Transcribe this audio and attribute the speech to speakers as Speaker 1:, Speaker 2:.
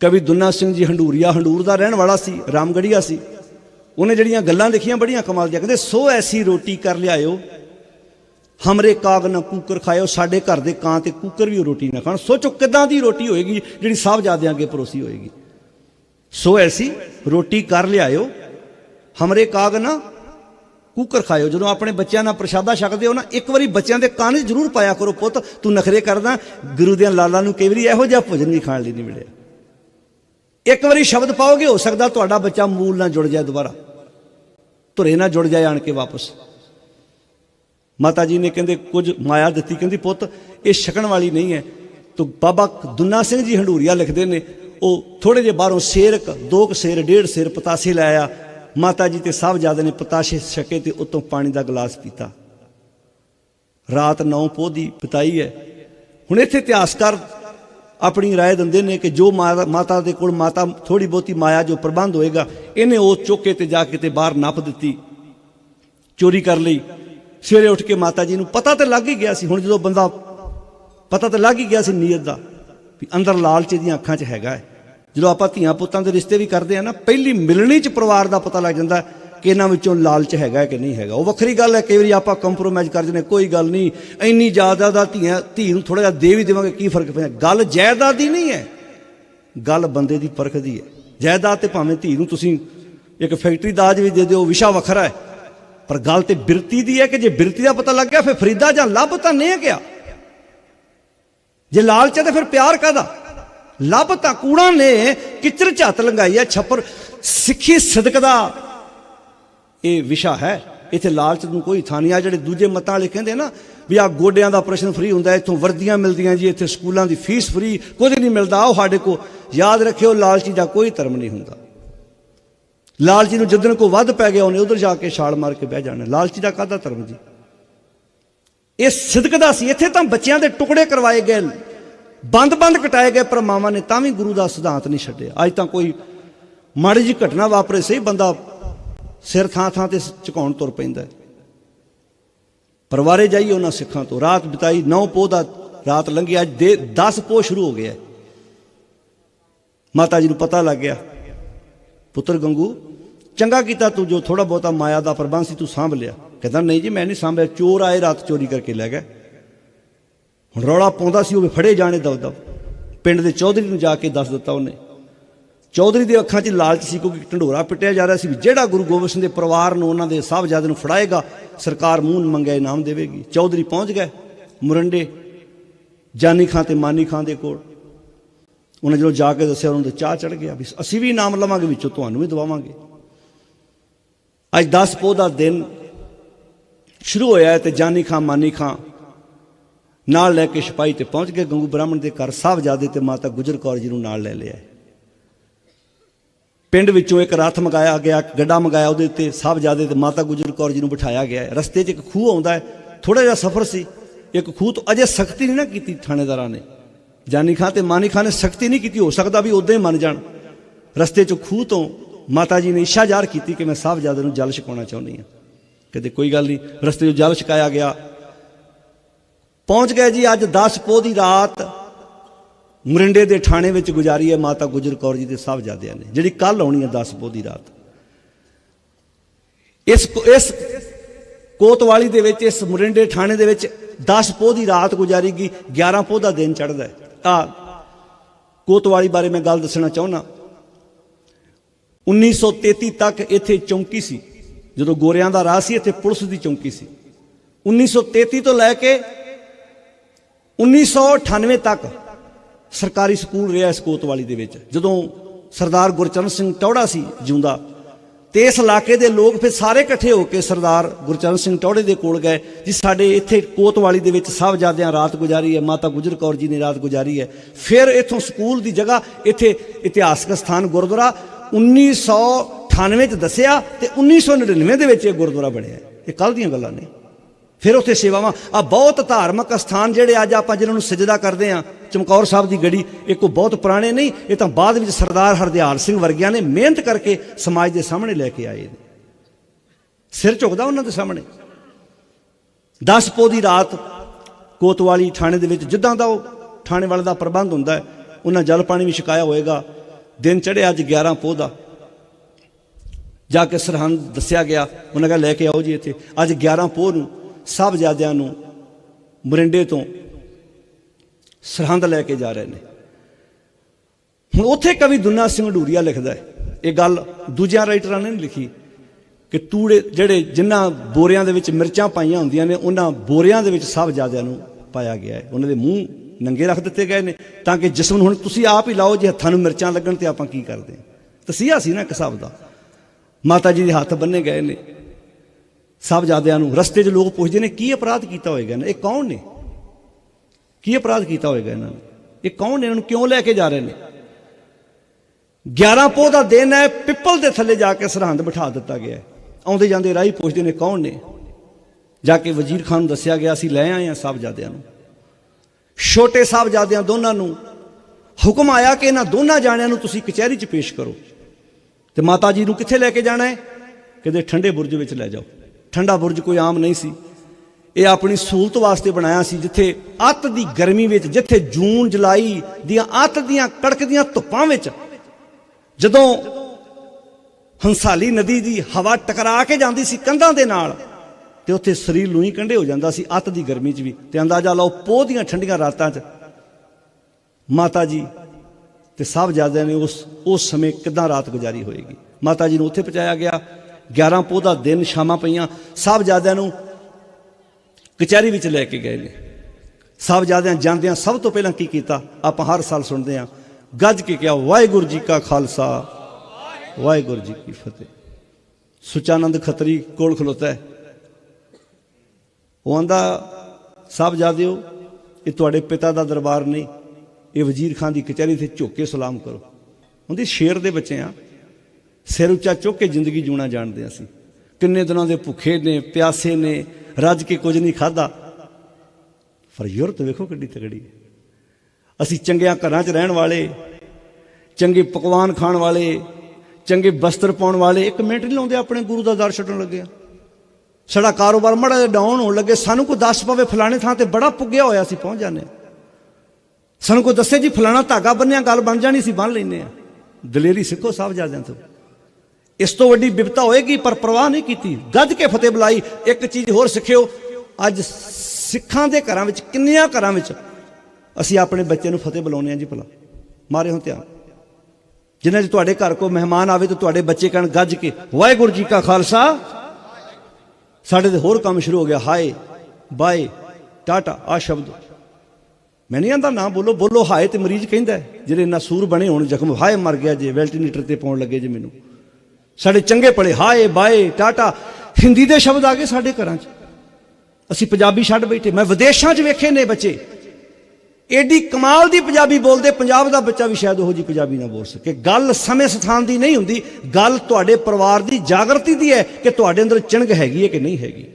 Speaker 1: ਕਵੀ ਦੁੰਨਾ ਸਿੰਘ ਜੀ ਹੰਡੂਰੀਆ ਹੰਡੂਰ ਦਾ ਰਹਿਣ ਵਾਲਾ ਸੀ, ਰਾਮਗੜੀਆ ਸੀ। ਉਹਨੇ ਜਿਹੜੀਆਂ ਗੱਲਾਂ ਲਿਖੀਆਂ ਬੜੀਆਂ ਕਮਾਲ ਦੀਆਂ, ਕਹਿੰਦੇ, ਸੋ ਐਸੀ ਰੋਟੀ ਕਰ ਲਿਆਇਓ, ਹਮਰੇ ਕਾਗ ਨਾ ਕੂਕਰ ਖਾਇਓ, ਸਾਡੇ ਘਰ ਦੇ ਕਾਂ ਤੇ ਕੂਕਰ ਵੀ ਉਹ ਰੋਟੀ ਨਾ ਖਾਣ। ਸੋਚੋ ਕਿਦਾਂ ਦੀ ਰੋਟੀ ਹੋਏਗੀ, ਜਿਹੜੀ ਸਾਹਿਬਜ਼ਾਦਿਆਂ ਅੱਗੇ ਪਰੋਸੀ ਹੋਏਗੀ। ਸੋ ਐਸੀ ਰੋਟੀ ਕਰ ਲਿਆਇਓ, ਹਮਰੇ ਕਾਗ ਨਾ ਕੂਕਰ ਖਾਇਓ। ਜਦੋਂ ਆਪਣੇ ਬੱਚਿਆਂ ਨਾਲ ਪ੍ਰਸ਼ਾਦਾ ਛਕਦੇ ਹੋ ਨਾ, ਇੱਕ ਵਾਰੀ ਬੱਚਿਆਂ ਦੇ ਕੰਨ ਜ਼ਰੂਰ ਪਾਇਆ ਕਰੋ ਪੁੱਤ, ਤੂੰ ਨਖਰੇ ਕਰਦਾ, ਗੁਰੂ ਦੇ ਲਾਲਾਂ ਨੂੰ ਕਈ ਵਾਰੀ ਇਹੋ ਜਿਹਾ ਭੋਜਨ ਵੀ ਖਾਣ ਲਈ ਨਹੀਂ ਮਿਲਿਆ। ਇੱਕ ਵਾਰੀ ਸ਼ਬਦ ਪਾਓਗੇ, ਹੋ ਸਕਦਾ ਤੁਹਾਡਾ ਬੱਚਾ ਮੂਲ ਨਾਲ ਜੁੜ ਜਾਏ ਦੁਬਾਰਾ। ਧੁਰੇ ਨਾਲ ਜੁੜ ਜਾਏ ਆਣ ਕੇ ਵਾਪਸ। ਮਾਤਾ ਜੀ ਨੇ ਕਹਿੰਦੇ, ਕੁਝ ਮਾਇਆ ਦਿੱਤੀ, ਕਹਿੰਦੀ, ਪੁੱਤ, ਇਹ ਛਕਣ ਵਾਲੀ ਨਹੀਂ ਹੈ। ਤੋ ਬਾਬਾ ਦੁਨਾ ਸਿੰਘ ਜੀ ਹੰਡੂਰੀਆ ਲਿਖਦੇ ਨੇ, ਉਹ ਥੋੜੇ ਜਿਹੇ ਬਾਹਰੋਂ ਸੇਰਕ, ਦੋ ਕੁ ਸੇਰ, ਡੇਢ ਸੇਰ ਪਤਾਸੇ ਲੈ ਆਇਆ। ਮਾਤਾ ਜੀ ਤੇ ਸਾਹਿਬਜ਼ਾਦੇ ਨੇ ਪਤਾਸੇ ਛਕੇ ਤੇ ਉਤੋਂ ਪਾਣੀ ਦਾ ਗਲਾਸ ਪੀਤਾ। ਰਾਤ 9 ਪੋਹ ਦੀ ਬਿਤਾਈ ਹੈ। ਹੁਣ ਇੱਥੇ ਇਤਿਹਾਸਕਾਰ ਆਪਣੀ رائے ਦਿੰਦੇ ਨੇ ਕਿ ਜੋ ਮਾਤਾ ਮਾਤਾ ਦੇ ਕੋਲ ਮਾਤਾ ਥੋੜੀ ਬਹੁਤੀ ਮਾਇਆ ਜੋ ਪ੍ਰਬੰਧ ਹੋਏਗਾ ਇਹਨੇ ਉਹ ਚੁੱਕੇ ਤੇ ਜਾ ਕੇ ਤੇ ਬਾਹਰ ਨੱਪ ਦਿੱਤੀ ਚੋਰੀ ਕਰ ਲਈ ਸਵੇਰੇ ਉੱਠ ਕੇ ਮਾਤਾ ਜੀ ਨੂੰ ਪਤਾ ਤਾਂ ਲੱਗ ਹੀ ਗਿਆ ਸੀ ਹੁਣ ਜਦੋਂ ਬੰਦਾ ਪਤਾ ਤਾਂ ਲੱਗ ਹੀ ਗਿਆ ਸੀ ਨੀਅਤ ਦਾ ਵੀ ਅੰਦਰ ਲਾਲਚ ਦੀਆਂ ਅੱਖਾਂ 'ਚ ਹੈਗਾ ਹੈ ਜਦੋਂ ਆਪਾਂ ਧੀਆਂ ਪੁੱਤਾਂ ਦੇ ਰਿਸ਼ਤੇ ਵੀ ਕਰਦੇ ਆ ਨਾ ਪਹਿਲੀ ਮਿਲਣੀ 'ਚ ਪਰਿਵਾਰ ਦਾ ਪਤਾ ਲੱਗ ਜਾਂਦਾ ਕਿ ਇਹਨਾਂ ਵਿੱਚੋਂ ਲਾਲਚ ਹੈਗਾ ਕਿ ਨਹੀਂ ਹੈਗਾ? ਉਹ ਵੱਖਰੀ ਗੱਲ ਹੈ, ਕਈ ਵਾਰੀ ਆਪਾਂ ਕੰਪਰੋਮਾਈਜ਼ ਕਰ ਜਾਂਦੇ ਕੋਈ ਗੱਲ ਨਹੀਂ। ਇੰਨੀ ਜ਼ਿਆਦਾ ਦਾ ਧੀਆਂ, ਧੀ ਨੂੰ ਥੋੜਾ ਜਿਹਾ ਦੇ ਵੀ ਦੇਵਾਂਗੇ, ਕੀ ਫ਼ਰਕ ਪੈਂਦਾ ਗੱਲ ਜਾਇਦਾਦ ਦੀ ਨਹੀਂ ਹੈ। ਗੱਲ ਬੰਦੇ ਦੀ ਪਰਖ ਦੀ ਹੈ। ਜਾਇਦਾਦ ਤੇ ਭਾਵੇਂ ਧੀ ਨੂੰ ਤੁਸੀਂ ਇੱਕ ਫੈਕਟਰੀ ਦਾਜ ਵੀ ਦੇ ਦਿਓ, ਵਿਸ਼ਾ ਵੱਖਰਾ ਹੈ। ਪਰ ਗੱਲ ਤੇ ਬਿਰਤੀ ਦੀ ਹੈ ਕਿ ਜੇ ਬਿਰਤੀ ਦਾ ਪਤਾ ਲੱਗ ਗਿਆ, ਫਿਰ ਫਰੀਦਾ ਜਾਂ ਲੱਭ ਤਾਂ ਨਹੀਂ ਗਿਆ ਜੇ ਲਾਲਚ ਹੈ ਤਾਂ ਫਿਰ ਪਿਆਰ ਕਾਦਾ ਲੱਭ ਤਾਂ ਕੂੜਾ ਨੇ, ਕਿਚਰ ਝੱਤ ਲੰਗਾਈ ਹੈ, ਛੱਪਰ ਸਿੱਖੀ ਸਦਕ ਦਾ ਇਹ ਵਿਸ਼ਾ ਹੈ। ਇੱਥੇ ਲਾਲਚ ਨੂੰ ਕੋਈ ਥਾਂ ਨਹੀਂ। ਆ ਜਿਹੜੇ ਦੂਜੇ ਮਤਾਂ ਵਾਲੇ ਕਹਿੰਦੇ ਨਾ ਵੀ ਆ ਗੋਡਿਆਂ ਦਾ ਆਪਰੇਸ਼ਨ ਫ੍ਰੀ ਹੁੰਦਾ ਇੱਥੋਂ ਵਰਦੀਆਂ ਮਿਲਦੀਆਂ ਜੀ, ਇੱਥੇ ਸਕੂਲਾਂ ਦੀ ਫੀਸ ਫ੍ਰੀ ਕੁਝ ਨਹੀਂ ਮਿਲਦਾ। ਉਹ ਸਾਡੇ ਕੋ ਯਾਦ ਰੱਖਿਓ, ਲਾਲਚੀ ਦਾ ਕੋਈ ਧਰਮ ਨਹੀਂ ਹੁੰਦਾ। ਲਾਲਚੀ ਨੂੰ ਜਿੱਦਣ ਕੋ ਵੱਧ ਪੈ ਗਿਆ, ਉਹਨੇ ਉਧਰ ਜਾ ਕੇ ਛਾਲ ਮਾਰ ਕੇ ਬਹਿ ਜਾਣਾ। ਲਾਲਚੀ ਦਾ ਕਾਹਦਾ ਧਰਮ ਜੀ? ਇਹ ਸਿਦਕ ਦਾ ਸੀ। ਇੱਥੇ ਤਾਂ ਬੱਚਿਆਂ ਦੇ ਟੁਕੜੇ ਕਰਵਾਏ ਗਏ ਬੰਦ-ਬੰਦ ਕਟਾਏ ਗਏ, ਪਰ ਮਾਵਾਂ ਨੇ ਤਾਂ ਵੀ ਗੁਰੂ ਦਾ ਸਿਧਾਂਤ ਨਹੀਂ ਛੱਡਿਆ। ਅੱਜ ਤਾਂ ਕੋਈ ਮਾੜੀ ਜੀ ਘਟਨਾ ਵਾਪਰੇ, ਸਹੀ ਬੰਦਾ ਸਿਰ ਥਾਂ ਥਾਂ ਤੇ ਝੁਕਾਉਣ ਤੁਰ ਪੈਂਦਾ ਹੈ। ਪਰਿਵਾਰੇ ਜਾਈ ਉਹਨਾਂ ਸਿੱਖਾਂ ਤੋਂ। ਰਾਤ ਬਿਤਾਈ, ਨੌ ਪੋਹ ਦਾ ਰਾਤ ਲੰਘੀ, ਅੱਜ ਦੇ 10 ਪੋਹ ਸ਼ੁਰੂ ਹੋ ਗਿਆ ਮਾਤਾ ਜੀ ਨੂੰ ਪਤਾ ਲੱਗ ਗਿਆ, ਪੁੱਤਰ ਗੰਗੂ, ਚੰਗਾ ਕੀਤਾ ਤੂੰ ਜੋ ਥੋੜਾ ਬਹੁਤਾ ਮਾਇਆ ਦਾ ਪ੍ਰਬੰਧ ਸੀ, ਤੂੰ ਸਾਂਭ ਲਿਆ। ਕਹਿੰਦਾ, ਨਹੀਂ ਜੀ, ਮੈਂ ਨਹੀਂ ਸਾਂਭਿਆ। ਚੋਰ ਆਏ, ਰਾਤ ਚੋਰੀ ਕਰਕੇ ਲੈ ਗਏ। ਹੁਣ ਰੌਲਾ ਪਾਉਂਦਾ ਸੀ, ਉਹ ਵੀ ਫੜੇ ਜਾਣੇ ਦਬ ਦਬ ਪਿੰਡ ਦੇ ਚੌਧਰੀ ਨੂੰ ਜਾ ਕੇ ਦੱਸ ਦਿੱਤਾ ਉਹਨੇ। ਚੌਧਰੀ ਦੇ ਅੱਖਾਂ 'ਚ ਲਾਲਚ ਸੀ ਕਿਉਂਕਿ ਢੰਡੋਰਾ ਪਿੱਟਿਆ ਜਾ ਰਿਹਾ ਸੀ ਵੀ ਜਿਹੜਾ ਗੁਰੂ ਗੋਬਿੰਦ ਸਿੰਘ ਦੇ ਪਰਿਵਾਰ ਨੂੰ ਉਹਨਾਂ ਦੇ ਸਾਹਿਬਜ਼ਾਦੇ ਨੂੰ ਫੜਾਏਗਾ, ਸਰਕਾਰ ਮੂੰਹ ਮੰਗਿਆ ਇਨਾਮ ਦੇਵੇਗੀ। ਚੌਧਰੀ ਪਹੁੰਚ ਗਏ ਮੁਰੰਡੇ, ਜਾਨੀ ਖਾਂ ਤੇ ਮਾਨੀ ਖਾਂ ਦੇ ਕੋਲ। ਉਹਨੇ ਜਦੋਂ ਜਾ ਕੇ ਦੱਸਿਆ, ਉਹਨਾਂ ਦੇ ਚਾਹ ਚੜ ਗਿਆ ਵੀ ਅਸੀਂ ਵੀ ਇਨਾਮ ਲਵਾਂਗੇ, ਵਿੱਚੋਂ ਤੁਹਾਨੂੰ ਵੀ ਦਵਾਵਾਂਗੇ। ਅੱਜ 10 ਪੋਹ ਦਾ ਦਿਨ ਸ਼ੁਰੂ ਹੋਇਆ ਹੈ ਤੇ ਜਾਨੀ ਖਾਂ, ਮਾਨੀ ਖਾਂ ਨਾਲ ਲੈ ਕੇ ਸਿਪਾਹੀ ਤੇ ਪਹੁੰਚ ਗਏ। ਗੰਗੂ ਬ੍ਰਾਹਮਣ ਦੇ ਘਰ ਸਾਹਿਬਜ਼ਾਦੇ ਤੇ ਮਾਤਾ ਗੁਜਰ ਕੌਰ ਜੀ ਨੂੰ ਨਾਲ ਲੈ ਲਿਆ ਪਿੰਡ ਵਿੱਚੋਂ ਇੱਕ ਰੱਥ ਮੰਗਾਇਆ ਗਿਆ, ਗੱਡਾ ਮੰਗਾਇਆ, ਉਹਦੇ ਉੱਤੇ ਸਾਹਿਬਜ਼ਾਦੇ ਤੇ ਮਾਤਾ ਗੁਜਰ ਕੌਰ ਜੀ ਨੂੰ ਬਿਠਾਇਆ ਗਿਆ ਰਸਤੇ 'ਚ ਇੱਕ ਖੂਹ ਆਉਂਦਾ ਹੈ ਥੋੜਾ ਜਿਹਾ ਸਫ਼ਰ ਸੀ, ਇੱਕ ਖੂਹ ਤੋਂ ਅਜੇ ਸਖਤੀ ਨਹੀਂ ਨਾ ਕੀਤੀ ਥਾਣੇਦਾਰਾਂ ਨੇ। ਜਾਨੀ ਖਾਂ ਤੇ ਮਾਨੀ ਖਾਂ ਨੇ ਸਖਤੀ ਨਹੀਂ ਕੀਤੀ, ਹੋ ਸਕਦਾ ਵੀ ਉਦਾਂ ਹੀ ਮੰਨ ਜਾਣ। ਰਸਤੇ 'ਚ ਖੂਹ ਤੋਂ ਮਾਤਾ ਜੀ ਨੇ ਇੱਛਾ ਜ਼ਾਹਰ ਕੀਤੀ ਕਿ ਮੈਂ ਸਾਹਿਬਜ਼ਾਦੇ ਨੂੰ ਜਲ ਛਕਾਉਣਾ ਚਾਹੁੰਦੀ ਹਾਂ। ਕਦੇ ਕੋਈ ਗੱਲ ਨਹੀਂ, ਰਸਤੇ 'ਚ ਜਲ ਛਕਾਇਆ ਗਿਆ। ਪਹੁੰਚ ਗਏ ਜੀ ਅੱਜ 10 ਪੋਹ ਦੀ ਰਾਤ। ਮੁਰਿੰਡੇ ਦੇ ਥਾਣੇ ਵਿੱਚ ਗੁਜ਼ਾਰੀ ਹੈ, ਮਾਤਾ ਗੁਜਰ ਕੌਰ ਜੀ ਦੇ ਸਾਹਿਬਜ਼ਾਦਿਆਂ ਨੇ, ਜਿਹੜੀ ਕੱਲ ਆਉਣੀ ਹੈ 10 ਪੋਹ ਦੀ ਰਾਤ। ਇਸ ਇਸ ਕੋਤਵਾਲੀ ਦੇ ਵਿੱਚ, ਇਸ ਮੁਰਿੰਡੇ ਥਾਣੇ ਦੇ ਵਿੱਚ 10 ਪੋਹ ਦੀ ਰਾਤ ਗੁਜ਼ਾਰੀ ਗਈ 11 ਪੋਹ ਦਾ ਦਿਨ ਚੜ੍ਹਦਾ ਆ ਕੋਤਵਾਲੀ ਬਾਰੇ ਮੈਂ ਗੱਲ ਦੱਸਣਾ ਚਾਹੁੰਦਾ 1933 ਤੱਕ ਇੱਥੇ ਚੌਂਕੀ ਸੀ। ਜਦੋਂ ਗੋਰਿਆਂ ਦਾ ਰਾਜ ਸੀ, ਇੱਥੇ ਪੁਲਿਸ ਦੀ ਚੌਂਕੀ ਸੀ। 1933 ਤੋਂ ਲੈ ਕੇ 1998 ਤੱਕ ਸਰਕਾਰੀ ਸਕੂਲ ਰਿਹਾ ਇਸ ਕੋਤਵਾਲੀ ਦੇ ਵਿੱਚ। ਜਦੋਂ ਸਰਦਾਰ ਗੁਰਚਰਨ ਸਿੰਘ ਟੌੜਾ ਸੀ ਜਿਉਂਦਾ, ਤੇ ਇਸ ਇਲਾਕੇ ਦੇ ਲੋਕ ਫਿਰ ਸਾਰੇ ਇਕੱਠੇ ਹੋ ਕੇ ਸਰਦਾਰ ਗੁਰਚਰਨ ਸਿੰਘ ਟੌੜੇ ਦੇ ਕੋਲ ਗਏ, ਜੀ ਸਾਡੇ ਇੱਥੇ ਕੋਤਵਾਲੀ ਦੇ ਵਿੱਚ ਸਾਹਿਬਜ਼ਾਦਿਆਂ ਰਾਤ ਗੁਜ਼ਾਰੀ ਹੈ, ਮਾਤਾ ਗੁਜਰ ਕੌਰ ਜੀ ਨੇ ਰਾਤ ਗੁਜ਼ਾਰੀ ਹੈ। ਫਿਰ ਇੱਥੋਂ ਸਕੂਲ ਦੀ ਜਗ੍ਹਾ, ਇੱਥੇ ਇਤਿਹਾਸਕ ਸਥਾਨ ਗੁਰਦੁਆਰਾ 1998 ਚ ਦੱਸਿਆ ਤੇ 1999 ਦੇ ਵਿੱਚ ਇਹ ਗੁਰਦੁਆਰਾ ਬਣਿਆ। ਇਹ ਕੱਲ ਦੀਆਂ ਗੱਲਾਂ ਨੇ। ਫਿਰ ਉੱਥੇ ਸੇਵਾਵਾਂ। ਆ ਬਹੁਤ ਧਾਰਮਿਕ ਸਥਾਨ ਜਿਹੜੇ ਅੱਜ ਆਪਾਂ ਜਿਹਨਾਂ ਨੂੰ ਸਜਦਾ ਕਰਦੇ ਆ ਚਮਕੌਰ ਸਾਹਿਬ ਦੀ ਗੜੀ, ਇਹ ਕੋਈ ਬਹੁਤ ਪੁਰਾਣੇ ਨਹੀਂ, ਇਹ ਤਾਂ ਬਾਅਦ ਵਿੱਚ ਸਰਦਾਰ ਹਰਦਿਆਲ ਸਿੰਘ ਵਰਗਿਆਂ ਨੇ ਮਿਹਨਤ ਕਰਕੇ ਸਮਾਜ ਦੇ ਸਾਹਮਣੇ ਲੈ ਕੇ ਆਏ ਨੇ। ਸਿਰ ਝੁਕਦਾ ਉਹਨਾਂ ਦੇ ਸਾਹਮਣੇ। 10 ਪੋ ਦੀ ਰਾਤ ਕੋਤਵਾਲੀ ਥਾਣੇ ਦੇ ਵਿੱਚ, ਜਿੱਦਾਂ ਦਾ ਉਹ ਥਾਣੇ ਵਾਲੇ ਦਾ ਪ੍ਰਬੰਧ ਹੁੰਦਾ ਉਹਨਾਂ ਜਲ ਪਾਣੀ ਵੀ ਛਕਾਇਆ ਹੋਏਗਾ। ਦਿਨ ਚੜ੍ਹਿਆ ਅੱਜ 11 ਪੋਹ ਦਾ। ਜਾ ਕੇ ਸਰਹੰਦ ਦੱਸਿਆ ਗਿਆ, ਉਹਨਾਂ ਕਹਾ, ਲੈ ਕੇ ਆਓ ਜੀ ਇੱਥੇ। ਅੱਜ 11 ਪੋਹ ਨੂੰ ਸਾਹਿਬਜ਼ਾਦਿਆਂ ਨੂੰ ਮਰਿੰਡੇ ਤੋਂ ਸਰਹੰਦ ਲੈ ਕੇ ਜਾ ਰਹੇ ਨੇ। ਹੁਣ ਉੱਥੇ ਕਵੀ ਦੁਨਾ ਸਿੰਘ ਢੂਰੀਆ ਲਿਖਦਾ ਹੈ। ਇਹ ਗੱਲ ਦੂਜਿਆਂ ਰਾਈਟਰਾਂ ਨੇ ਨਹੀਂ ਲਿਖੀ ਕਿ ਤੂੜੇ ਜਿਹੜੇ ਜਿਨ੍ਹਾਂ ਬੋਰਿਆਂ ਦੇ ਵਿੱਚ ਮਿਰਚਾਂ ਪਾਈਆਂ ਹੁੰਦੀਆਂ ਨੇ, ਉਹਨਾਂ ਬੋਰਿਆਂ ਦੇ ਵਿੱਚ ਸਾਹਿਬਜ਼ਾਦਿਆਂ ਨੂੰ ਪਾਇਆ ਗਿਆ ਹੈ। ਉਹਨਾਂ ਦੇ ਮੂੰਹ ਨੰਗੇ ਰੱਖ ਦਿੱਤੇ ਗਏ ਨੇ ਤਾਂ ਕਿ ਜਿਸਮ ਨੂੰ ਹੁਣ ਤੁਸੀਂ ਆਪ ਹੀ ਲਾਓ, ਜੇ ਹੱਥਾਂ ਨੂੰ ਮਿਰਚਾਂ ਲੱਗਣ ਤੇ ਆਪਾਂ ਕੀ ਕਰਦੇ ਹਾਂ? ਤਸੀਹਾ ਸੀ ਨਾ ਇੱਕ ਹਿਸਾਬ ਦਾ। ਮਾਤਾ ਜੀ ਦੇ ਹੱਥ ਬੰਨੇ ਗਏ ਨੇ। ਸਾਹਿਬਜ਼ਾਦਿਆਂ ਨੂੰ ਰਸਤੇ 'ਚ ਲੋਕ ਪੁੱਛਦੇ ਨੇ, ਕੀ ਅਪਰਾਧ ਕੀਤਾ ਹੋਏਗਾ ਨਾ ਇਹ ਕੌਣ ਨੇ? ਕੀ ਅਪਰਾਧ ਕੀਤਾ ਹੋਏਗਾ ਇਹਨਾਂ ਨੇ? ਇਹ ਕੌਣ ਨੇ? ਇਹਨਾਂ ਨੂੰ ਕਿਉਂ ਲੈ ਕੇ ਜਾ ਰਹੇ ਨੇ? 11 ਪੋਹ ਦਾ ਦਿਨ ਹੈ, ਪਿੱਪਲ ਦੇ ਥੱਲੇ ਜਾ ਕੇ ਸਰਹੰਦ ਬਿਠਾ ਦਿੱਤਾ ਗਿਆ ਹੈ। ਆਉਂਦੇ ਜਾਂਦੇ ਰਾਹੀ ਪੁੱਛਦੇ ਨੇ, ਕੌਣ ਨੇ? ਜਾ ਕੇ ਵਜ਼ੀਰ ਖਾਨ ਨੂੰ ਦੱਸਿਆ ਗਿਆ, ਅਸੀਂ ਲੈ ਆਏ ਹਾਂ ਸਾਹਿਬਜ਼ਾਦਿਆਂ ਨੂੰ। ਛੋਟੇ ਸਾਹਿਬਜ਼ਾਦਿਆਂ ਦੋਨਾਂ ਨੂੰ ਹੁਕਮ ਆਇਆ ਕਿ ਇਹਨਾਂ ਦੋਨਾਂ ਜਾਣਿਆਂ ਨੂੰ ਤੁਸੀਂ ਕਚਹਿਰੀ 'ਚ ਪੇਸ਼ ਕਰੋ। ਤੇ ਮਾਤਾ ਜੀ ਨੂੰ ਕਿੱਥੇ ਲੈ ਕੇ ਜਾਣਾ ਹੈ? ਕਿਤੇ ਠੰਡੇ ਬੁਰਜ ਵਿੱਚ ਲੈ ਜਾਓ। ਠੰਡਾ ਬੁਰਜ ਕੋਈ ਆਮ ਨਹੀਂ ਸੀ। ਇਹ ਆਪਣੀ ਸਹੂਲਤ ਵਾਸਤੇ ਬਣਾਇਆ ਸੀ, ਜਿੱਥੇ ਅੱਤ ਦੀ ਗਰਮੀ ਵਿੱਚ, ਜਿੱਥੇ ਜੂਨ, ਜੁਲਾਈ ਦੀਆਂ ਅੱਤ ਦੀਆਂ ਕੜਕਦੀਆਂ ਧੁੱਪਾਂ ਵਿੱਚ ਜਦੋਂ ਹੰਸਾਲੀ ਨਦੀ ਦੀ ਹਵਾ ਟਕਰਾ ਕੇ ਜਾਂਦੀ ਸੀ ਕੰਧਾਂ ਦੇ ਨਾਲ, ਤੇ ਉੱਥੇ ਸਰੀਰ ਲੂਈ ਕੰਢੇ ਹੋ ਜਾਂਦਾ ਸੀ ਅੱਤ ਦੀ ਗਰਮੀ 'ਚ ਵੀ। ਤੇ ਅੰਦਾਜ਼ਾ ਲਾਓ, ਪੋਹ ਦੀਆਂ ਠੰਡੀਆਂ ਰਾਤਾਂ 'ਚ ਮਾਤਾ ਜੀ ਤੇ ਸਾਹਿਬਜ਼ਾਦਿਆਂ ਨੇ ਉਸ ਉਸ ਸਮੇਂ ਕਿਦਾਂ ਰਾਤ ਗੁਜ਼ਾਰੀ ਹੋਏਗੀ? ਮਾਤਾ ਜੀ ਨੂੰ ਉੱਥੇ ਪਹੁੰਚਾਇਆ ਗਿਆ। 11 ਪੋਹ ਦਾ ਦਿਨ ਸ਼ਾਮਾਂ ਪਈਆਂ। ਸਾਹਿਬਜ਼ਾਦਿਆਂ ਨੂੰ ਕਚਹਿਰੀ ਵਿੱਚ ਲੈ ਕੇ ਗਏ ਨੇ। ਸਾਹਿਬਜ਼ਾਦਿਆਂ ਜਾਂਦਿਆਂ ਸਭ ਤੋਂ ਪਹਿਲਾਂ ਕੀ ਕੀਤਾ? ਆਪਾਂ ਹਰ ਸਾਲ ਸੁਣਦੇ ਹਾਂ, ਗੱਜ ਕੇ ਕਿਹਾ, ਵਾਹਿਗੁਰੂ ਜੀ ਕਾ ਖਾਲਸਾ, ਵਾਹਿਗੁਰੂ ਜੀ ਕੀ ਫਤਿਹ। ਸੁਚਾਨੰਦ ਖਤਰੀ ਕੋਲ ਖਲੋਤਾ ਹੈ। ਉਹ ਆਂਦਾ, ਸਾਹਿਬਜ਼ਾਦਿਓ, ਇਹ ਤੁਹਾਡੇ ਪਿਤਾ ਦਾ ਦਰਬਾਰ ਨਹੀਂ, ਇਹ ਵਜ਼ੀਰ ਖਾਨ ਦੀ ਕਚਹਿਰੀ ਤੇ ਝੁੱਕ ਕੇ ਸਲਾਮ ਕਰੋ। ਉਹਦੀ ਸ਼ੇਰ ਦੇ ਬੱਚੇ ਆ ਸਿਰ ਉੱਚਾ ਚੁੱਕ ਕੇ ਜ਼ਿੰਦਗੀ ਜੂਣਾ ਜਾਣਦੇ ਅਸੀਂ। ਕਿੰਨੇ ਦਿਨਾਂ ਦੇ ਭੁੱਖੇ ਨੇ, ਪਿਆਸੇ ਨੇ ਰੱਜ ਕੇ ਕੁਝ ਨਹੀਂ ਖਾਦਾ ਪਰ ਯੂਰਤ ਵੇਖੋ ਕਿੱਡੀ ਤਗੜੀ ਹੈ। ਅਸੀਂ ਚੰਗਿਆਂ ਘਰਾਂ 'ਚ ਰਹਿਣ ਵਾਲੇ, ਚੰਗੇ ਪਕਵਾਨ ਖਾਣ ਵਾਲੇ, ਚੰਗੇ ਵਸਤਰ ਪਾਉਣ ਵਾਲੇ, ਇੱਕ ਮਿੰਟ ਨਹੀਂ ਲਾਉਂਦੇ ਆਪਣੇ ਗੁਰੂ ਦਾ ਦਰ ਛੱਡਣ ਲੱਗੇ ਆ। ਸਾਡਾ ਕਾਰੋਬਾਰ ਮੜਾ ਜਿਹਾ ਡਾਊਨ ਹੋਣ ਲੱਗੇ, ਸਾਨੂੰ ਕੋਈ ਦੱਸ ਪਵੇ ਫਲਾਣੇ ਥਾਂ ਤੇ ਬੜਾ ਪੁੱਗਿਆ ਹੋਇਆ ਸੀ ਪਹੁੰਚ ਜਾਂਦੇ ਹਾਂ ਸਾਨੂੰ ਕੋਈ ਦੱਸੇ ਜੀ ਫਲਾਣਾ ਧਾਗਾ ਬੰਨਿਆ, ਗੱਲ ਬਣ ਜਾਣੀ ਸੀ ਬੰਨ ਲੈਨੇ ਆ। ਦਲੇਰੀ ਸਿੱਖੋ ਸਾਹਿਬ ਜਾਂਦੇ ਤੋਂ। ਇਸ ਤੋਂ ਵੱਡੀ ਵਿਪਤਾ ਹੋਏਗੀ, ਪਰ ਪ੍ਰਵਾਹ ਨਹੀਂ ਕੀਤੀ। ਗੱਜ ਕੇ ਫਤਿਹ ਬੁਲਾਈ। ਇੱਕ ਚੀਜ਼ ਹੋਰ ਸਿੱਖਿਓ, ਅੱਜ ਸਿੱਖਾਂ ਦੇ ਘਰਾਂ ਵਿੱਚ, ਕਿੰਨਿਆਂ ਘਰਾਂ ਵਿੱਚ ਅਸੀਂ ਆਪਣੇ ਬੱਚੇ ਨੂੰ ਫਤਿਹ ਬੁਲਾਉਂਦੇ ਹਾਂ ਜੀ ਭਲਾ। ਮਾਰੇ ਹੋ ਧਿਆਨ। ਜਿਨ੍ਹਾਂ 'ਚ ਤੁਹਾਡੇ ਘਰ ਕੋ ਮਹਿਮਾਨ ਆਵੇ ਤਾਂ ਤੁਹਾਡੇ ਬੱਚੇ ਕਹਿਣ, ਗੱਜ ਕੇ, ਵਾਹਿਗੁਰੂ ਜੀ ਕਾ ਖਾਲਸਾ। ਸਾਡੇ ਤੇ ਹੋਰ ਕੰਮ ਸ਼ੁਰੂ ਹੋ ਗਿਆ। ਹਾਏ, ਬਾਏ, ਟਾਟਾ ਆ ਸ਼ਬਦ। ਮੈਂ ਨਹੀਂ ਆਂਦਾ ਨਾ ਬੋਲੋ ਬੋਲੋ ਹਾਏ ਤੇ ਮਰੀਜ਼ ਕਹਿੰਦਾ ਜਿਹੜੇ ਜਿਹੜੇ ਸੂਰ ਬਣੇ ਹੋਣ ਜ਼ਖਮ, ਹਾਏ ਮਰ ਗਿਆ ਜੇ ਵੈਂਟੀਲੇਟਰ ਤੇ ਪਾਉਣ ਲੱਗੇ ਜੇ ਮੈਨੂੰ। ਸਾਡੇ ਚੰਗੇ ਭਲੇ, ਹਾਏ ਬਾਏ, ਟਾਟਾ। ਹਿੰਦੀ ਦੇ ਸ਼ਬਦ ਆ ਗਏ ਸਾਡੇ ਘਰਾਂ 'ਚ। ਅਸੀਂ ਪੰਜਾਬੀ ਛੱਡ ਬੈਠੇ। ਮੈਂ ਵਿਦੇਸ਼ਾਂ 'ਚ ਵੇਖੇ ਨੇ ਬੱਚੇ। ਐਡੀ ਕਮਾਲ ਦੀ ਪੰਜਾਬੀ ਬੋਲਦੇ, ਪੰਜਾਬ ਦਾ ਬੱਚਾ ਵੀ ਸ਼ਾਇਦ ਉਹੋ ਜੀ ਪੰਜਾਬੀ ਨਾ ਬੋਲ ਸਕੇ। ਗੱਲ ਸਮੇਂ ਸਥਾਨ ਦੀ ਨਹੀਂ ਹੁੰਦੀ। ਗੱਲ ਤੁਹਾਡੇ ਪਰਿਵਾਰ ਦੀ ਜਾਗਰਤੀ ਦੀ ਹੈ ਕਿ ਤੁਹਾਡੇ ਅੰਦਰ ਚਿਣਗ ਹੈਗੀ ਹੈ ਕਿ ਨਹੀਂ ਹੈਗੀ।